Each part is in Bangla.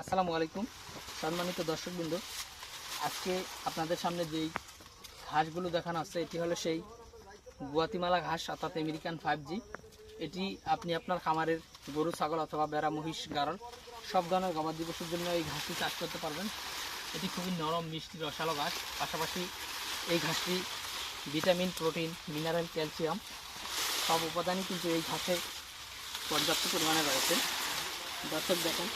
আসসালামু আলাইকুম, সম্মানিত দর্শকবৃন্দ। আজকে আপনাদের সামনে যেই ঘাসগুলো দেখানো হচ্ছে এটি হলো সেই গুয়াতিমালা ঘাস, অর্থাৎ আমেরিকান ফাইভ জি এটি আপনি আপনার খামারের গরু, ছাগল অথবা বেড়া মহিষ, গারল, সব ধরনের গবাদি পশুর জন্য এই ঘাসটি চাষ করতে পারবেন। এটি খুবই নরম, মিষ্টি, রসালো ঘাস। পাশাপাশি এই ঘাসটি ভিটামিন, প্রোটিন, মিনারেল, ক্যালসিয়াম সব উপাদানই কিন্তু এই ঘাসে পর্যাপ্ত পরিমাণে রয়েছে। দর্শক দেখেন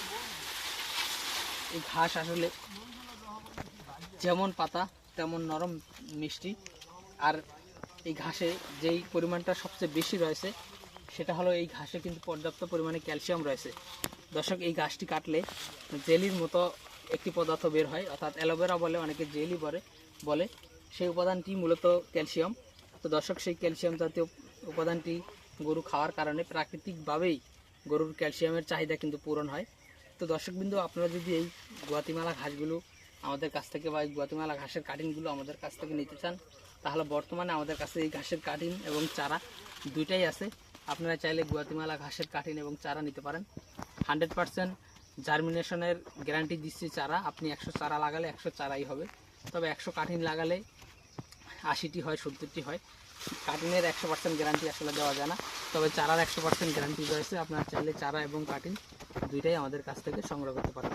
এই ঘাস আসলে যেমন পাতা, তেমন নরম মিষ্টি। আর এই ঘাসে যেই পরিমাণটা সবচেয়ে বেশি রয়েছে, সেটা হলো এই ঘাসে কিন্তু পর্যাপ্ত পরিমাণে ক্যালসিয়াম রয়েছে। দর্শক, এই ঘাসটি কাটলে জেলির মতো একটি পদার্থ বের হয়, অর্থাৎ অ্যালোভেরা বলে, অনেকে জেলি বলে বলে। সেই উপাদানটি মূলত ক্যালসিয়াম। তো দর্শক, সেই ক্যালসিয়াম জাতীয় উপাদানটি গরু খাওয়ার কারণে প্রাকৃতিকভাবেই গরুর ক্যালসিয়ামের চাহিদা কিন্তু পূরণ হয়। তো দর্শকবিন্দু, আপনারা যদি এই গুয়াতিমালা ঘাসগুলো আমাদের কাছ থেকে বা এই গুয়াতিমালা ঘাসের কাটিংগুলো আমাদের কাছ থেকে নিতে চান, তাহলে বর্তমানে আমাদের কাছে এই ঘাসের কাটিং এবং চারা দুইটাই আছে। আপনারা চাইলে গুয়াতিমালা ঘাসের কাটিং এবং চারা নিতে পারেন। হান্ড্রেড পারসেন্ট জার্মিনেশনের গ্যারান্টি দিচ্ছি চারা। আপনি একশো চারা লাগালে একশো চারাই হবে। তবে একশো কাঠিন লাগালে আশিটি হয়, সত্তরটি হয়। কাটিনের একশো পার্সেন্ট গ্যারান্টি আসলে দেওয়া যায় না। তবে চারার একশো পার্সেন্ট গ্যারান্টি রয়েছে। আপনারা চাইলে চারা এবং কাটিন দুইটাই আমাদের কাছ থেকে সংগ্রহ করতে পারেন